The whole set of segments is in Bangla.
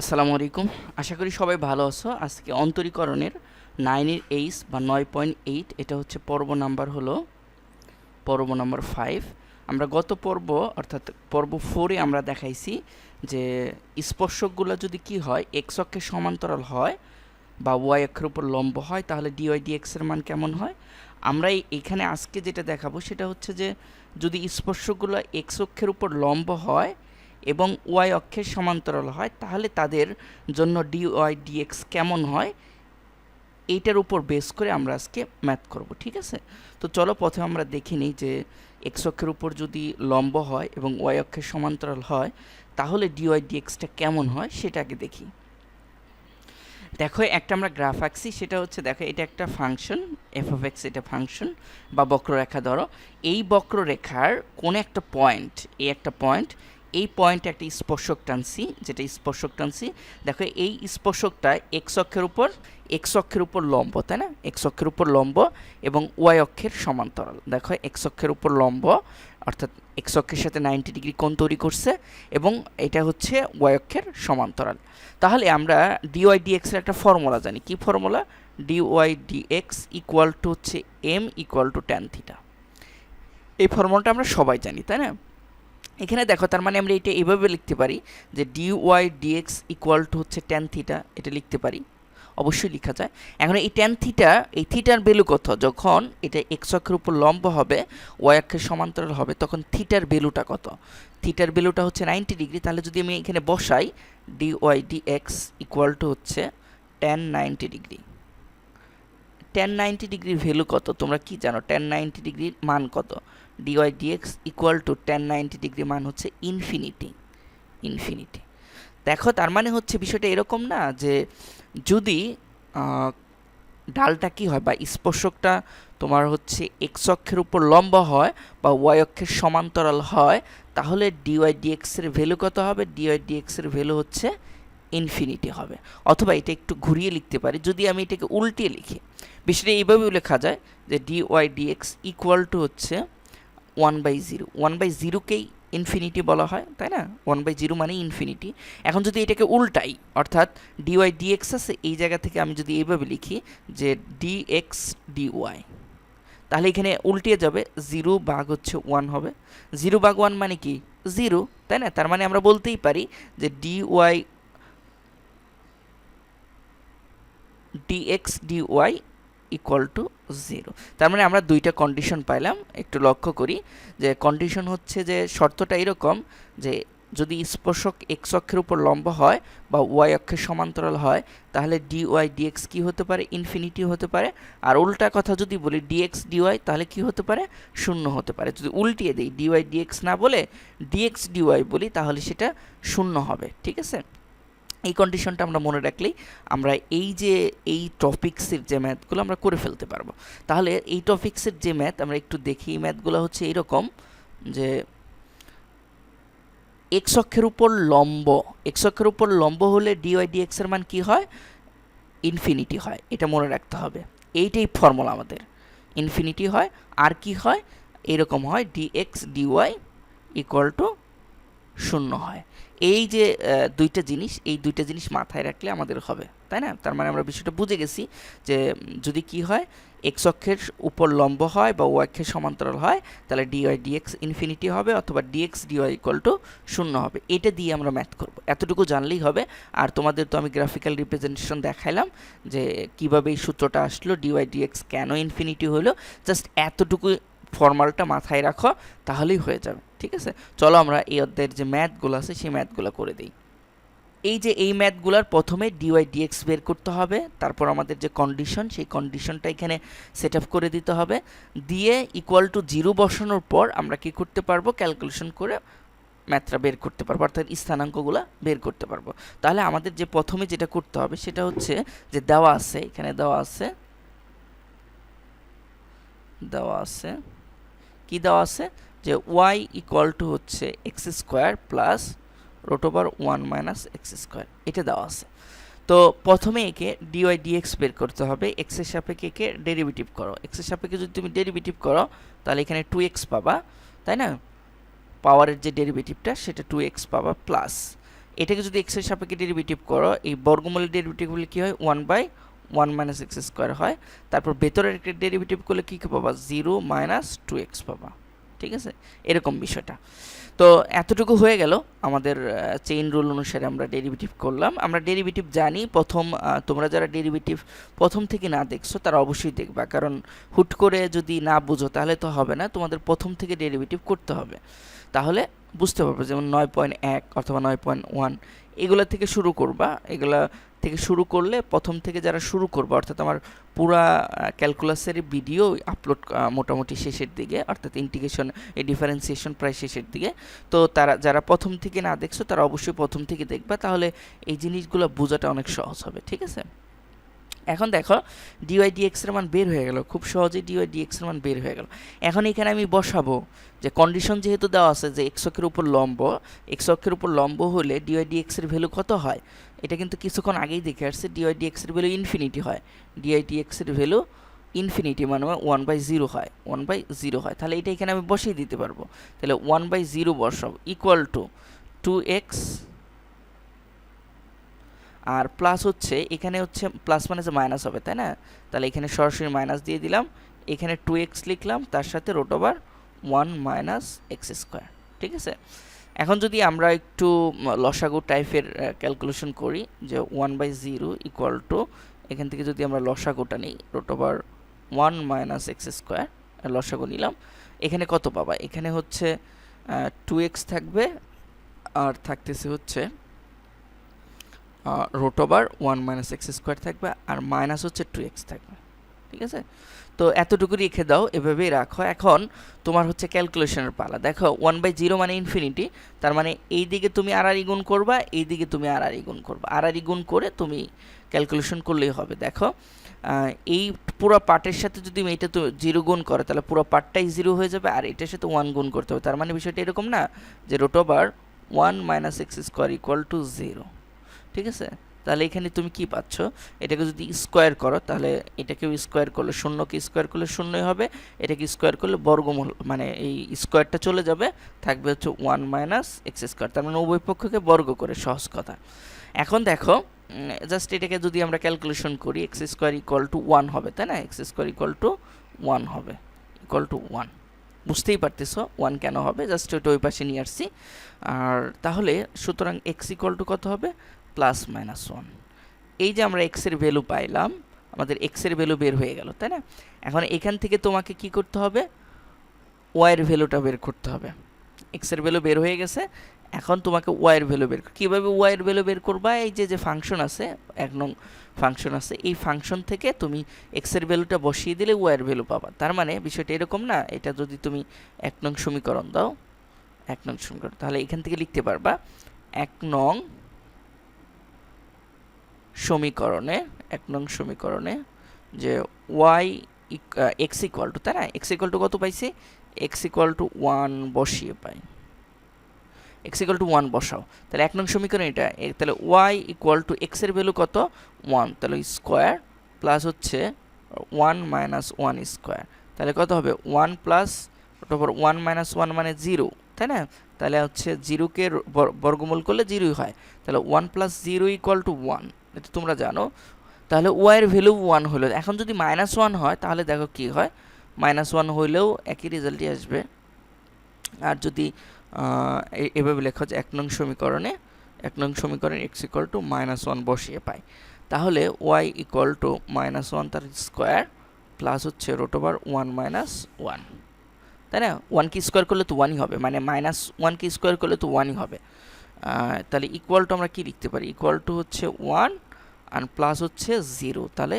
আসসালামু আলাইকুম। আশা করি সবাই ভালো আছো। আজকে অন্তরীকরণের নাইনের এইচ বা নয় পয়েন্ট এইট এটা হচ্ছে পর্ব নাম্বার হলো পর্ব নাম্বার ফাইভ আমরা গত পর্ব, অর্থাৎ পর্ব ফোরে আমরা দেখাইছি যে স্পর্শকগুলো যদি কি হয় এক্স অক্ষের সমান্তরাল হয় বা ওয়াই অক্ষের উপর লম্ব হয়, তাহলে ডিওয়াই ডিএক্সের মান কেমন হয়? আমরা এখানে আজকে যেটা দেখাবো সেটা হচ্ছে যে যদি স্পর্শকগুলো এক্স অক্ষের উপর লম্ব হয় এবং ওয়াই অক্ষের সমান্তরাল হয়, তাহলে তাদের জন্য ডি ওয়াই ডিএক্স কেমন হয়? এইটার উপর বেস করে আমরা আজকে ম্যাথ করব, ঠিক আছে? তো চলো প্রথমে আমরা দেখে নিই যে এক্স অক্ষের উপর যদি লম্ব হয় এবং ওয়াই অক্ষের সমান্তরাল হয়, তাহলে ডিওয়াই ডিএক্সটা কেমন হয় সেটা আগে দেখি। দেখো, একটা আমরা গ্রাফ আঁকছি, সেটা হচ্ছে দেখো, এটা একটা ফাংশন এফ অফ এক্স এটা ফাংশন বা বক্ররেখা ধরো। এই বক্ররেখার কোন একটা পয়েন্ট এই একটা পয়েন্ট এই পয়েন্টে একটা স্পর্শক টানছি, যেটা স্পর্শক টানছি, দেখো এই স্পর্শকটা এক্স অক্ষের উপর এক্স অক্ষের উপর লম্ব, তাই না? এক্স অক্ষের উপর লম্ব এবং ওয়াই অক্ষের সমান্তরাল। দেখো এক্স অক্ষের উপর লম্ব, অর্থাৎ এক্স অক্ষের সাথে নাইনটি ডিগ্রি কোণ তৈরি করছে এবং এটা হচ্ছে ওয়াই অক্ষের সমান্তরাল। তাহলে আমরা ডিওয়াই ডিএক্স এর একটা ফর্মুলা জানি। কি formula D Y D X equal to হচ্ছে M equal to tan theta এই ফর্মুলাটা আমরা সবাই জানি, তাই না? এখানে দেখো, তার মানে আমরা এটা এভাবে লিখতে পারি যে D Y D X equal to হচ্ছে ট্যান থিটা এটা লিখতে পারি। অবশ্যই লেখা যায়। এখন এই ট্যান থিটা এই থিটার ভ্যালু কত? যখন এটা এক্স অক্ষের উপর লম্ব হবে ওয়াই অক্ষের সমান্তরাল হবে, তখন থিটার ভ্যালুটা কত? থিটার ভ্যালুটা হচ্ছে নাইনটি ডিগ্রি তাহলে যদি আমি এখানে বসাই D Y D X equal to হচ্ছে tan ninety degree tan ninety ডিগ্রির ভ্যালু কত? তোমরা কি জানো? টেন নাইনটি ডিগ্রির মান কত? D Y D X equal to tan ninety degree মান হচ্ছে ইনফিনিটি ইনফিনিটি দেখো, তার মানে হচ্ছে বিষয়টা এরকম না যে যদি ডালটা কি হয় বা স্পর্শকটা তোমার হচ্ছে এক্স অক্ষের উপর লম্ব হয় বা ওয়াই অক্ষের সমান্তরাল হয়, তাহলে ডিওয়াই ডিএক্সের ভ্যালু কত হবে? ডিওয়াই ডিএক্সের ভ্যালু হচ্ছে ইনফিনিটি হবে। অথবা এটা একটু ঘুরিয়ে লিখতে পারি, যদি আমি এটাকে উল্টিয়ে লিখি। বিষয়টা এইভাবেও লেখা যায় যে D Y D X equal to হচ্ছে one by zero one by জিরোকেই infinity বলা হয়, তাই না? ওয়ান বাই জিরো মানে ইনফিনিটি এখন যদি এটাকে উল্টাই, অর্থাৎ ডিওয়াই ডিএক্স আছে, এই জায়গা থেকে আমি যদি এইভাবে লিখি যে ডিএক্স ডিওয়াই তাহলে এখানে উল্টিয়ে যাবে জিরো ভাগ হচ্ছে ওয়ান হবে। জিরো ভাগ ওয়ান মানে কি? জিরো তাই না? তার মানে আমরা বলতেই পারি যে D Y D X D Y equal to zero তার মানে আমরা দুইটা কন্ডিশন পাইলাম, একটু লক্ষ্য করি যে কন্ডিশন হচ্ছে যে শর্তটা এরকম যে যদি স্পর্শক এক্স অক্ষের উপর লম্ব হয় বা ওয়াই অক্ষের সমান্তরাল হয়, তাহলে ডি ওয়াই ডিএক্স কী হতে পারে? ইনফিনিটি হতে পারে। আর উল্টা কথা যদি বলি ডিএক্স ডিওয়াই তাহলে কি হতে পারে? শূন্য হতে পারে। যদি উল্টিয়ে দিই ডিওয়াই ডিএক্স না বলে ডিএক্স ডিওয়াই বলি, তাহলে সেটা শূন্য হবে। ঠিক আছে? এই কন্ডিশনটা আমরা মনে রাখলেই আমরা এই যে, এই টপিক্সের যে ম্যাথগুলো আমরা করে ফেলতে পারব। তাহলে এই টপিক্সের যে ম্যাথ আমরা একটু দেখি, এই ম্যাথগুলো হচ্ছে এইরকম যে এক্স অক্ষের উপর লম্ব এক্স অক্ষের উপর লম্ব হলে ডিওয়াই ডিএক্স এর মান কি হয়? ইনফিনিটি হয়। এটা মনে রাখতে হবে। এইটাই ফর্মুলা আমাদের। ইনফিনিটি হয়। আর কি হয়? এরকম হয় ডিএক্স ডিওয়াই ইকুয়াল টু শূন্য হয়। এই যে দুইটা জিনিস, এই দুইটা জিনিস মাথায় রাখলে আমাদের হবে, তাই না? তার মানে আমরা বিষয়টা বুঝে গেছি যে, যদি কি হয় এক্স অক্ষের উপর লম্ব হয় বা ওয়াই অক্ষের সমান্তরাল হয়, তাহলে ডিওয়াই ডিএক্স ইনফিনিটি হবে অথবা ডিএক্স ডিওয়াই ইকুয়াল টু শূন্য হবে। এটা দিয়ে আমরা ম্যাথ করব। এতটুকু জানলেই হবে। আর তোমাদের তো আমি গ্রাফিক্যাল রিপ্রেজেন্টেশন দেখাইলাম যে, কীভাবে এই সূত্রটা আসলো ডিওয়াই ডিএক্স কেন ইনফিনিটি হলো জাস্ট এতটুকু ফর্মালটা মাথায় রাখো, তাহলেই হয়ে যাবে। ঠিক আছে? চলো আমরা এই অধ্যায়ের যে ম্যাথগুলো আছে, সেই ম্যাথগুলো করে দিই। এই যে এই ম্যাথগুলোর প্রথমে ডিওয়াই ডিএক্স বের করতে হবে, তারপর আমাদের যে কন্ডিশন সেই কন্ডিশনটা এখানে সেট আপ করে দিতে হবে। দিয়ে ইকুয়াল টু জিরো বসানোর পর আমরা কি করতে পারব? ক্যালকুলেশন করে ম্যাথটা বের করতে পারব, অর্থাৎ স্থানাঙ্কগুলো বের করতে পারব। তাহলে আমাদের যে প্রথমে যেটা করতে হবে, সেটা হচ্ছে যে দেওয়া আছে, এখানে দেওয়া আছে দেওয়া আছে, কি দেওয়া আছে? যে ওয়াই ইকুয়াল টু হচ্ছে x square plus root one minus x square এটা দেওয়া আছে। তো প্রথমে একে ডিওয়াই ডিএক্স বের করতে হবে এক্সের সাপেক্ষে একে ডেরিভেটিভ করো। এক্সের সাপেক্ষে যদি তুমি ডেরিভেটিভ করো, তাহলে এখানে টু এক্স পাবা, তাই না? পাওয়ারের যে ডেরিভেটিভটা সেটা টু এক্স পাবা প্লাস এটাকে যদি এক্সের সাপেক্ষে ডেরিভেটিভ করো, এই বর্গমূলের ডেরিভেটিভগুলি কী হয়? One by one minus x square হয়। তারপর ভেতরের ডেরিভেটিভ করলে কী কী পাবা? জিরো মাইনাস টু এক্স পাবা। ঠিক আছে? এরকম বিষয়টা। তো এতটুকু হয়ে গেল আমাদের চেইন রুল অনুসারে আমরা ডেরিভেটিভ করলাম। আমরা ডেরিভেটিভ জানি, প্রথম তোমরা যারা ডেরিভেটিভ প্রথম থেকে না দেখছ, তারা অবশ্যই দেখবা। কারণ হুট করে যদি না বুঝো, তাহলে তো হবে না। তোমাদের প্রথম থেকে ডেরিভেটিভ করতে হবে। তাহলে বুঝতে পারবে, যেমন নয় পয়েন্ট এক অথবা নয় পয়েন্ট ওয়ান এগুলো থেকে শুরু করবা। এগুলা থেকে শুরু করলে প্রথম থেকে যারা শুরু করবে, অর্থাৎ আমার পুরা ক্যালকুলাসের ভিডিও আপলোড মোটামুটি শেষের দিকে, অর্থাৎ ইন্টিগ্রেশন এই ডিফারেন্সিয়েশন প্রায় শেষের দিকে, তো তারা, যারা প্রথম থেকে না দেখছ, তারা অবশ্যই প্রথম থেকে দেখবা, তাহলে এই জিনিসগুলো বোঝাটা অনেক সহজ হবে, ঠিক আছে? এখন দেখো ডিওয়াই ডিএক্স এর মান বের হয়ে গেল, খুব সহজেই ডিওয়াই ডিএক্স এর মান বের হয়ে গেল। এখন এখানে আমি বসাবো যে কন্ডিশন যেহেতু দেওয়া আছে যে এক্স অক্ষের উপর লম্ব এক্স অক্ষের উপর লম্ব হলে ডিওয়াই ডিএক্স এর ভ্যালু কত হয়? এটা কিন্তু কিছুক্ষণ আগেই দেখে আসছে ডিওয়াই ডিএক্স এর ভ্যালু ইনফিনিটি হয়। ডিওয়াই ডিএক্স এর ভ্যালু ইনফিনিটি মানে ওয়ান বাই জিরো হয় ওয়ান বাই জিরো হয়। তাহলে এটা এখানে আমি বসিয়ে দিতে পারব। তাহলে ওয়ান বাই জিরো বসাবো ইকুয়াল টু টু এক্স আর প্লাস হচ্ছে, এখানে হচ্ছে প্লাস মানে যে মাইনাস হবে, তাই না? তাহলে এখানে সরাসরি মাইনাস দিয়ে দিলাম। এখানে টু এক্স লিখলাম, তার সাথে root over one minus x square ঠিক আছে? এখন যদি আমরা একটু লসাগু টাইপের ক্যালকুলেশন করি, যে one by zero equal to এখান থেকে যদি আমরা লসাগুটা নিই root one minus x square লসাগু নিলাম, এখানে কত পাবা? এখানে হচ্ছে টু এক্স থাকবে, আর থাকতেছে হচ্ছে root over one minus x square থাকবে, আর মাইনাস হচ্ছে টু এক্স থাকবে, ঠিক আছে? তো এতটুকু রেখে দাও, এভাবেই রাখো। এখন তোমার হচ্ছে ক্যালকুলেশনের পালা। দেখো ওয়ান বাই জিরো মানে ইনফিনিটি তার মানে এই দিকে তুমি আর আর গুণ করবা এই দিকে তুমি আর আর গুণ করবা। আর আর গুণ করে তুমি ক্যালকুলেশন করলেই হবে। দেখো এই পুরো পার্টের সাথে যদি এটা তো জিরো গুণ করে, তাহলে পুরো পার্টটাই জিরো হয়ে যাবে, আর এটার সাথে ওয়ান গুণ করতে হবে। তার মানে বিষয়টা এরকম না যে root over one minus x square equal to zero ঠিক আছে? তাহলে এখানে তুমি কি পাচ্ছ? এটাকে যদি স্কোয়ার করো, তাহলে এটাকেও স্কোয়ার করলে শূন্যকে স্কোয়ার করলে শূন্যই হবে, এটাকে স্কোয়ার করলে বর্গমূল মানে এই স্কোয়ারটা চলে যাবে, থাকবে হচ্ছে ওয়ান মাইনাস এক্স স্কোয়ার তার মানে উভয় পক্ষকে বর্গ করে, সহজ কথা। এখন দেখো জাস্ট এটাকে যদি আমরা ক্যালকুলেশন করি x square equal to one হবে, তাই না? X square equal to one হবে ইকুয়াল টু ওয়ান বুঝতেই পারতেছো ওয়ান কেন হবে? জাস্ট ওইটা ওই পাশে নিয়ে আসছি। আর তাহলে, সুতরাং এক্স ইকুয়াল টু কত হবে? প্লাস মাইনাস ওয়ান এই যে আমরা এক্সের ভ্যালু পাইলাম, আমাদের এক্সের ভ্যালু বের হয়ে গেল, তাই না? এখন এখান থেকে তোমাকে কি করতে হবে? ওয়াইয়ের ভ্যালুটা বের করতে হবে। এক্সের ভ্যালু বের হয়ে গেছে, এখন তোমাকে ওয়াইয়ের ভ্যালু বের কীভাবে ওয়াইয়ের ভ্যালু বের করবা? এই যে যে ফাংশন আছে, এক নং ফাংশন আছে, এই ফাংশন থেকে তুমি এক্সের ভ্যালুটা বসিয়ে দিলে ওয়াইয়ের ভ্যালু পাবা। তার মানে বিষয়টা এরকম না, এটা যদি তুমি এক নং সমীকরণ দাও, এক নং সমীকরণ, তাহলে এখান থেকে লিখতে পারবা, এক নং সমীকরণে, এক নং সমীকরণে, যে ওয়াই এক্স ইকুয়াল টু তাই না? এক্স ইকুয়াল টু কত পাইছি? এক্স ইকুয়াল টু ওয়ান বসিয়ে পাই। এক্স ইকুয়াল টু ওয়ান বসাও। তাহলে এক নং সমীকরণ এটা। তাহলে ওয়াই ইকুয়াল টু এক্সের ভ্যালু কত? ওয়ান তাহলে স্কোয়ার প্লাস হচ্ছে ওয়ান মাইনাস ওয়ান স্কোয়ার তাহলে কত হবে? ওয়ান প্লাস ওটার ওয়ান মাইনাস ওয়ান মানে জিরো তাই না? তাহলে হচ্ছে জিরোকে বর্গমূল করলে জিরোই হয়। তাহলে one plus zero equal to one এটা তোমরা জানো। তাহলে ওয়াইয়ের ভ্যালু ওয়ান হলো। এখন যদি মাইনাস ওয়ান হয়, তাহলে দেখো কি হয়? মাইনাস ওয়ান হইলেও একই রেজাল্টই আসবে। আর যদি এভাবে লেখা হচ্ছে এক নং সমীকরণে, এক নং সমীকরণে x equal to minus one বসিয়ে পাই। তাহলে y equal to minus one তার স্কোয়ার প্লাস হচ্ছে root over one minus one তাই না? ওয়ান কি স্কোয়ার করলে তো ওয়ানই হবে। মানে মাইনাস ওয়ান কি স্কোয়ার করলে তো ওয়ানই হবে। তাহলে ইকুয়াল টু আমরা কি লিখতে পারি? ইকুয়াল টু হচ্ছে ওয়ান আর প্লাস হচ্ছে জিরো তাহলে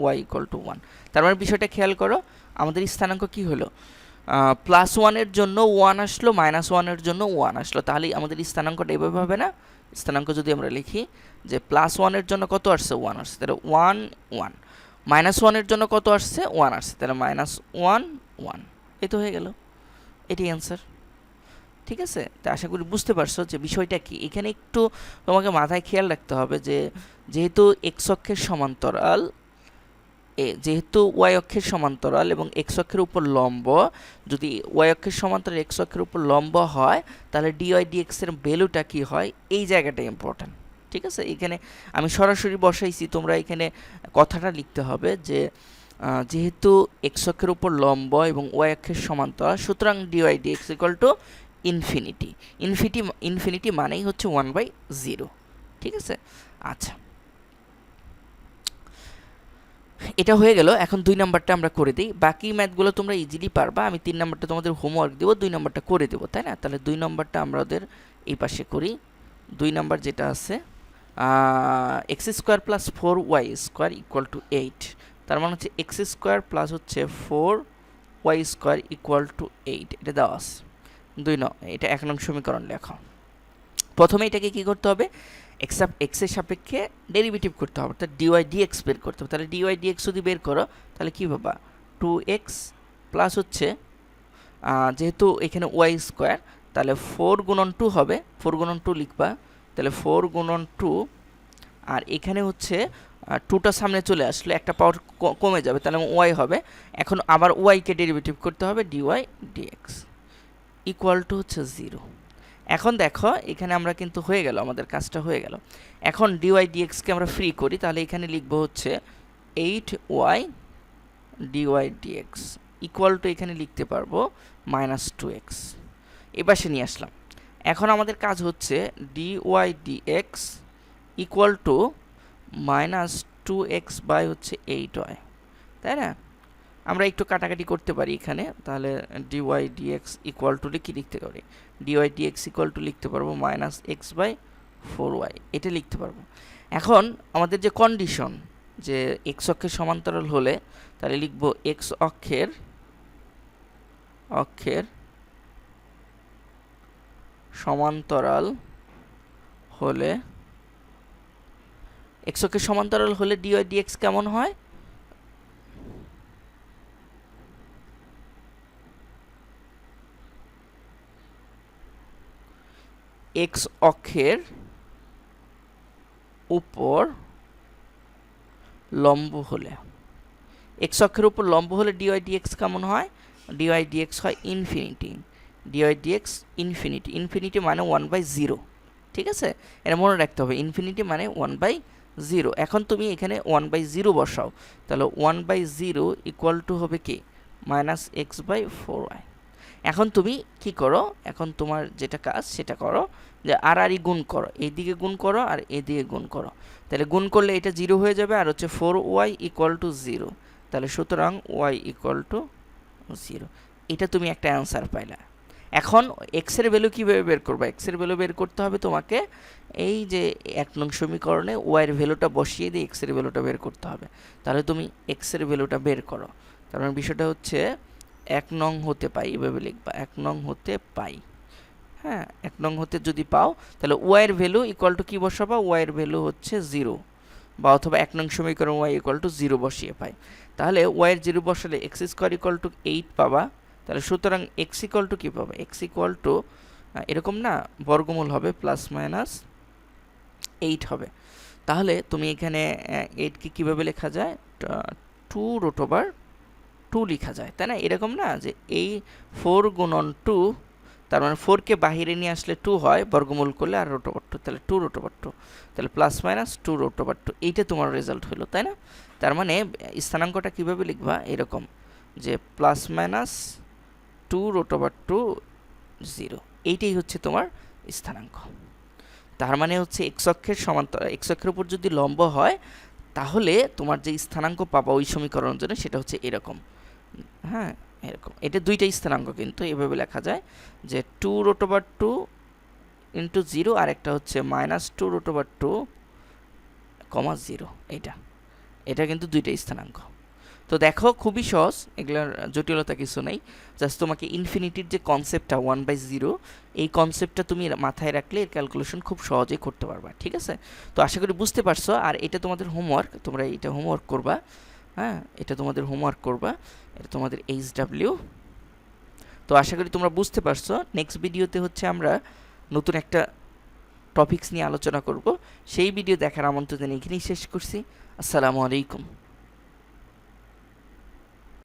ওয়াই ইকুয়াল টু ওয়ান তার মানে বিষয়টা খেয়াল করো, আমাদের স্থানাঙ্ক কি হলো? প্লাস ওয়ানের জন্য ওয়ান আসলো মাইনাস ওয়ানের জন্য ওয়ান আসলো তাহলে আমাদের স্থানাঙ্কটা এভাবে হবে না? স্থানাঙ্ক যদি আমরা লিখি যে প্লাস ওয়ানের জন্য কত আসছে? ওয়ান আসছে, তাহলে ওয়ান ওয়ান মাইনাস ওয়ানের জন্য কত আসছে? ওয়ান আসছে, তাহলে মাইনাস ওয়ান ওয়ান এই তো হয়ে গেল। এটি অ্যান্সার ঠিক আছে? তা আশা করি বুঝতে পারছ যে বিষয়টা কি। এখানে একটু তোমাকে মাথায় খেয়াল রাখতে হবে যে যেহেতু এক্স অক্ষের সমান্তরাল যেহেতু ওয়াই অক্ষের সমান্তরাল এবং এক্স অক্ষের উপর লম্ব, যদি ওয়াই অক্ষের সমান্তরাল এক্স অক্ষের উপর লম্ব হয়, তাহলে ডিওয়াই ডিএক্স এর ভ্যালুটা কি হয়? এই জায়গাটা ইম্পর্ট্যান্ট ঠিক আছে? এখানে আমি সরাসরি বসাইছি, তোমরা এখানে কথাটা লিখতে হবে যে যেহেতু এক্স অক্ষের উপর লম্ব এবং ওয়াই অক্ষের সমান্তরাল, সুতরাং dy dx equal to infinity infinity infinity মানেই হচ্ছে ওয়ান বাই জিরো ঠিক আছে? আচ্ছা। এটা হয়ে গেল। এখন দুই নাম্বারটা আমরা করে দিই। বাকি ম্যাথগুলো তোমরা ইজিলি পারবা। আমি তিন নাম্বারটা তোমাদের হোমওয়ার্ক দেবো, দুই নাম্বারটা করে দেবো, তাই না? তাহলে দুই নাম্বারটা আমাদের এই পাশে করি। দুই নাম্বার যেটা আছে x square plus four y square equal to eight তার মানে হচ্ছে এক্স স্কোয়ার প্লাস হচ্ছে four y square equal to eight এটা দেওয়া আছে। দুই ন, এটা এক নং সমীকরণ লেখা। প্রথমে এটাকে কি করতে হবে? এক্স এক্সের সাপেক্ষে ডেরিভেটিভ করতে হবে, অর্থাৎ ডিওয়াই ডিএক্স বের করতে হবে। তাহলে ডিওয়াই ডিএক্স যদি বের করো, তাহলে কী পাবা? টু এক্স প্লাস হচ্ছে যেহেতু এখানে ওয়াই স্কোয়ার তাহলে ফোর গুণন টু হবে। ফোর গুণন টু লিখবা। তাহলে ফোর গুণন টু আর এখানে হচ্ছে টুটা সামনে চলে আসলে একটা পাওয়ার কমে যাবে, তাহলে ওয়াই হবে। এখন আবার ওয়াইকে ডেরিভেটিভ করতে হবে ডিওয়াই ডিএক্স ইকুয়াল টু হচ্ছে জিরো এখন দেখো, এখানে আমরা কিন্তু হয়ে গেল, আমাদের কাজটা হয়ে গেল। এখন ডিওয়াই ডিএক্সকে আমরা ফ্রি করি, তাহলে এখানে লিখব হচ্ছে eight y dy dx equal to এখানে লিখতে পারব মাইনাস টু এক্স এপাশে নিয়ে আসলাম। এখন আমাদের কাজ হচ্ছে dy dx equal to minus two x by হচ্ছে এইট ওয়াই তাই না? আমরা একটু কাটাকাটি করতে পারি এখানে, তাহলে ডিওয়াই ডিএক্স ইকুয়াল টু কি লিখতে পারি। ডিওয়াই ডিএক্স ইকুয়াল টু লিখতে পারব minus x by four y এটা লিখতে পারব। এখন আমাদের যে কন্ডিশন যে এক্স অক্ষের সমান্তরাল হলে, তাহলে লিখব এক্স অক্ষের অক্ষের সমান্তরাল হলে এক্স অক্ষের সমান্তরাল হলে ডিওয়াই ডিএক্স কেমন হয়? এক্স অক্ষের উপর লম্ব হলে এক্স অক্ষের উপর লম্ব হলে ডিওয়াই ডিএক্স কেমন হয়? ডিওয়াই ডিএক্স হয় infinity dy dx infinity infinity মানে ওয়ান বাই জিরো ঠিক আছে? এটা মনে রাখতে হবে ইনফিনিটি মানে ওয়ান বাই জিরো এখন তুমি এখানে ওয়ান বাই জিরো বসাও, তাহলে one by zero equal to হবে কি? Minus x by four y এখন তুমি কি করো? এখন তোমার যেটা কাজ, সেটা করো। যে আর আর ই গুণ করো। এইদিকে গুণ করো আর এদিকে গুণ করো। তাহলে গুণ করলে এটা জিরো হয়ে যাবে আর হচ্ছে four y equal to zero তাহলে সুতরাং ওয়াই ইকুয়াল টু জিরো এটা তুমি একটা অ্যান্সার পাইলা। এখন এক্সের ভ্যালু কীভাবে বের করবে? এক্সের ভ্যালু বের করতে হবে তোমাকে এই যে এক নং সমীকরণে ওয়াইয়ের ভ্যালুটা বসিয়ে দিয়ে এক্সের ভ্যালুটা বের করতে হবে। তাহলে তুমি এক্সের ভ্যালুটা বের করো। তার মানে বিষয়টা হচ্ছে এক নং হতে পাই, এভাবে লিখবা, এক নং হতে পাই। হ্যাঁ এক নং হতে যদি পাও, তাহলে ওয়াইয়ের ভ্যালু ইকুয়াল টু কী বসাবা? ওয়াইয়ের ভ্যালু হচ্ছে জিরো বা অথবা এক নং সমীকরণ ওয়াই ইকুয়াল টু জিরো বসিয়ে পাই। তাহলে ওয়াইয়ের জিরো বসালে x square equal to eight পাবা। তাহলে সুতরাং এক্স ইকুয়াল টু কী পাবে? এক্স ইকুয়াল টু এরকম না, বর্গমূল হবে প্লাস মাইনাস এইট হবে। তাহলে তুমি এখানে এইটকে কীভাবে লেখা যায়? টু রোট ওভার টু লেখা যায়, তাই না? এরকম না যে এই ফোর গুণন টু তার মানে ফোরকে বাহিরে নিয়ে আসলে টু হয়, বর্গমূল করলে আর রোট ওভার টু তাহলে টু রোট ওভার টু তাহলে plus minus two root over two এইটা তোমার রেজাল্ট হলো, তাই না? তার মানে স্থানাঙ্কটা কীভাবে লিখবা? এরকম যে plus minus two root over two zero এইটাই হচ্ছে তোমার স্থানাঙ্ক। তার মানে হচ্ছে এক্স অক্ষের সমান্তর এক্স অক্ষের উপর যদি লম্ব হয়, তাহলে তোমার যে স্থানাঙ্ক পাবা ওই সমীকরণ জন্য সেটা হচ্ছে এরকম। হ্যাঁ এরকম। এটা দুইটাই স্থানাঙ্ক কিন্তু এভাবে লেখা যায় যে two root over two into zero আর একটা হচ্ছে minus two root over two comma zero এইটা। এটা কিন্তু দুইটাই স্থানাঙ্ক। তো দেখো, খুবই সহজ, এগুলোর জটিলতা কিছু নেই। জাস্ট তোমাকে ইনফিনিটির যে কনসেপ্টটা ওয়ান বাই জিরো এই কনসেপ্টটা তুমি মাথায় রাখলে এর ক্যালকুলেশন খুব সহজেই করতে পারবা, ঠিক আছে? তো আশা করি বুঝতে পারছ, আর এটা তোমাদের হোমওয়ার্ক তোমরা এটা হোমওয়ার্ক করবা। হ্যাঁ এটা তোমাদের হোমওয়ার্ক করবা, এটা তোমাদের এইচ ডাব্লিউ তো আশা করি তোমরা বুঝতে পারছ। নেক্সট ভিডিওতে হচ্ছে আমরা নতুন একটা টপিকস নিয়ে আলোচনা করব। সেই ভিডিও দেখার আমন্ত্রণ এখানেই শেষ করছি। আসসালামু আলাইকুম।